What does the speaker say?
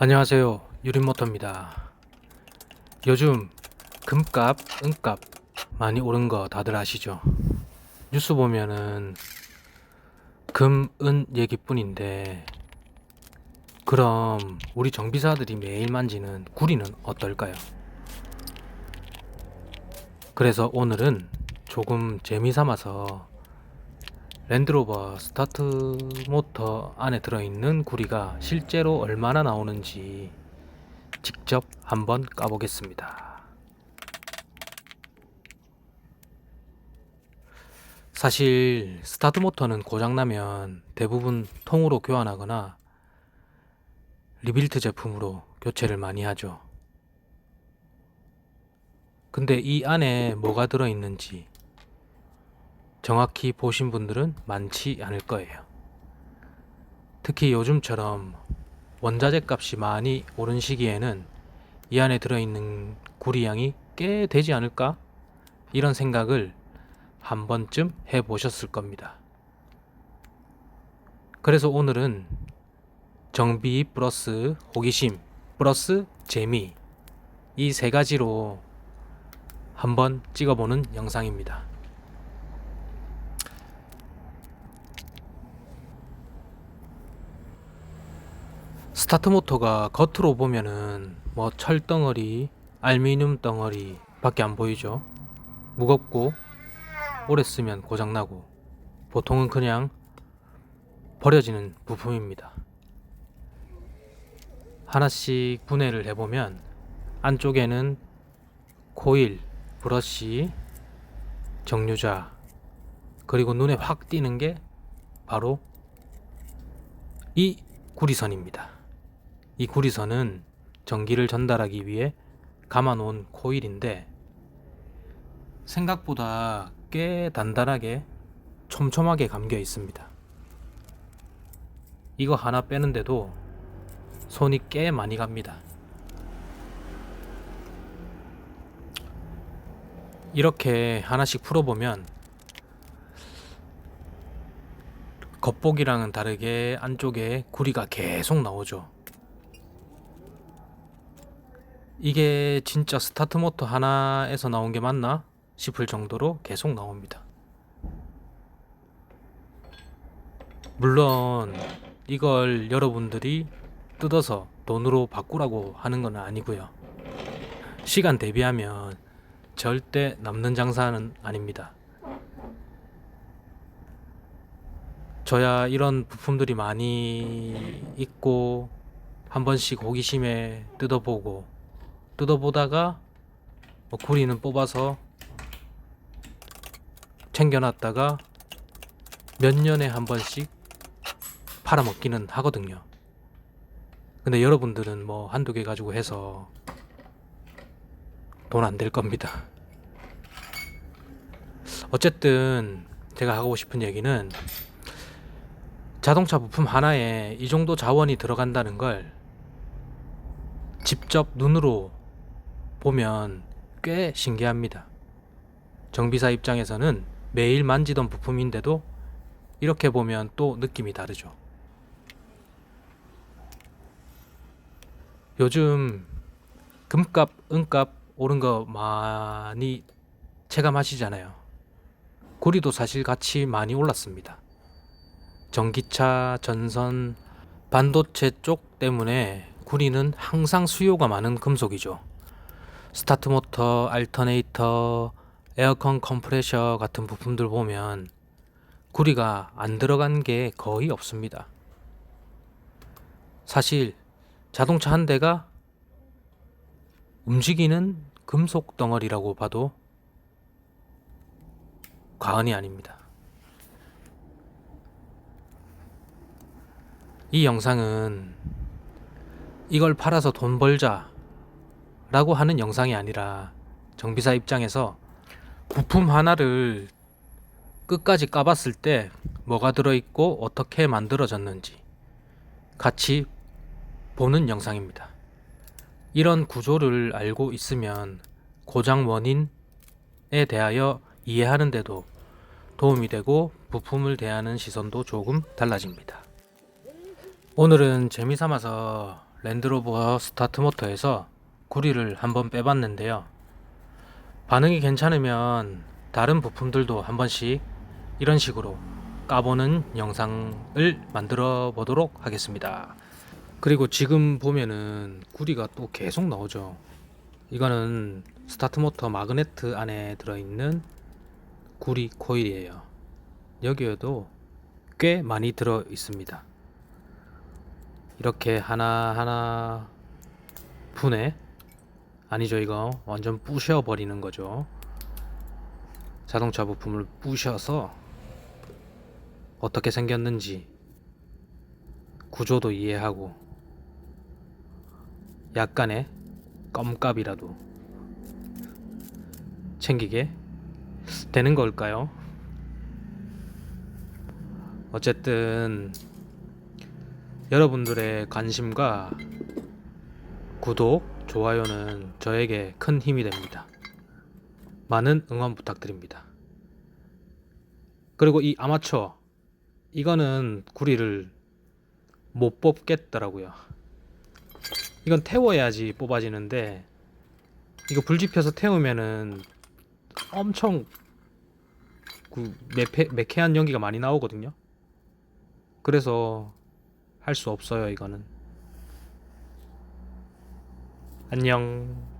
안녕하세요. 유린모터입니다. 요즘 금값, 은값 많이 오른 거 다들 아시죠? 뉴스 보면은 금, 은 얘기뿐인데 그럼 우리 정비사들이 매일 만지는 구리는 어떨까요? 그래서 오늘은 조금 재미 삼아서 랜드로버 스타트 모터 안에 들어있는 구리가 실제로 얼마나 나오는지 직접 한번 까보겠습니다. 사실 스타트 모터는 고장나면 대부분 통으로 교환하거나 리빌트 제품으로 교체를 많이 하죠. 근데 이 안에 뭐가 들어있는지 정확히 보신 분들은 많지 않을 거예요. 특히 요즘처럼 원자재 값이 많이 오른 시기에는 이 안에 들어있는 구리 양이 꽤 되지 않을까? 이런 생각을 한 번쯤 해보셨을 겁니다. 그래서 오늘은 정비 플러스 호기심 플러스 재미 이 세 가지로 한번 찍어보는 영상입니다. 스타트 모터가 겉으로 보면은 뭐 철덩어리, 알루미늄 덩어리 밖에 안 보이죠. 무겁고 오래 쓰면 고장나고 보통은 그냥 버려지는 부품입니다. 하나씩 분해를 해보면 안쪽에는 코일, 브러쉬, 정류자 그리고 눈에 확 띄는 게 바로 이 구리선입니다. 이 구리선은 전기를 전달하기 위해 감아놓은 코일인데 생각보다 꽤 단단하게 촘촘하게 감겨 있습니다. 이거 하나 빼는데도 손이 꽤 많이 갑니다. 이렇게 하나씩 풀어보면 겉보기랑은 다르게 안쪽에 구리가 계속 나오죠. 이게 진짜 스타트 모터 하나에서 나온 게 맞나 싶을 정도로 계속 나옵니다. 물론 이걸 여러분들이 뜯어서 돈으로 바꾸라고 하는 건 아니고요. 시간 대비하면 절대 남는 장사는 아닙니다. 저야 이런 부품들이 많이 있고 한 번씩 호기심에 뜯어보고 뜯어보다가 뭐 구리는 뽑아서 챙겨놨다가 몇 년에 한 번씩 팔아먹기는 하거든요. 근데 여러분들은 뭐 한두 개 가지고 해서 돈 안 될 겁니다. 어쨌든 제가 하고 싶은 얘기는 자동차 부품 하나에 이 정도 자원이 들어간다는 걸 직접 눈으로 보면 꽤 신기합니다. 정비사 입장에서는 매일 만지던 부품인데도 이렇게 보면 또 느낌이 다르죠. 요즘 금값, 은값 오른 거 많이 체감하시잖아요. 구리도 사실 같이 많이 올랐습니다. 전기차, 전선, 반도체 쪽 때문에 구리는 항상 수요가 많은 금속이죠. 스타트 모터, 알터네이터, 에어컨 컴프레셔 같은 부품들 보면 구리가 안 들어간 게 거의 없습니다. 사실 자동차 한 대가 움직이는 금속 덩어리라고 봐도 과언이 아닙니다. 이 영상은 이걸 팔아서 돈 벌자 라고 하는 영상이 아니라 정비사 입장에서 부품 하나를 끝까지 까봤을 때 뭐가 들어있고 어떻게 만들어졌는지 같이 보는 영상입니다. 이런 구조를 알고 있으면 고장 원인에 대하여 이해하는데도 도움이 되고 부품을 대하는 시선도 조금 달라집니다. 오늘은 재미삼아서 랜드로버 스타트 모터에서 구리를 한번 빼봤는데요. 반응이 괜찮으면 다른 부품들도 한 번씩 이런 식으로 까보는 영상을 만들어 보도록 하겠습니다. 그리고 지금 보면은 구리가 또 계속 나오죠. 이거는 스타트 모터 마그네트 안에 들어있는 구리 코일이에요. 여기에도 꽤 많이 들어 있습니다. 이렇게 하나하나 분해 아니죠 이거 완전 부셔 버리는 거죠. 자동차 부품을 부셔서 어떻게 생겼는지 구조도 이해하고 약간의 껌값이라도 챙기게 되는 걸까요? 어쨌든 여러분들의 관심과 구독, 좋아요는 저에게 큰 힘이 됩니다. 많은 응원 부탁드립니다. 그리고 이 아마추어 이거는 구리를 못 뽑겠더라고요. 이건 태워야지 뽑아지는데 이거 불 지펴서 태우면은 엄청 그 매패, 매캐한 연기가 많이 나오거든요. 그래서 할 수 없어요, 이거는. 안녕.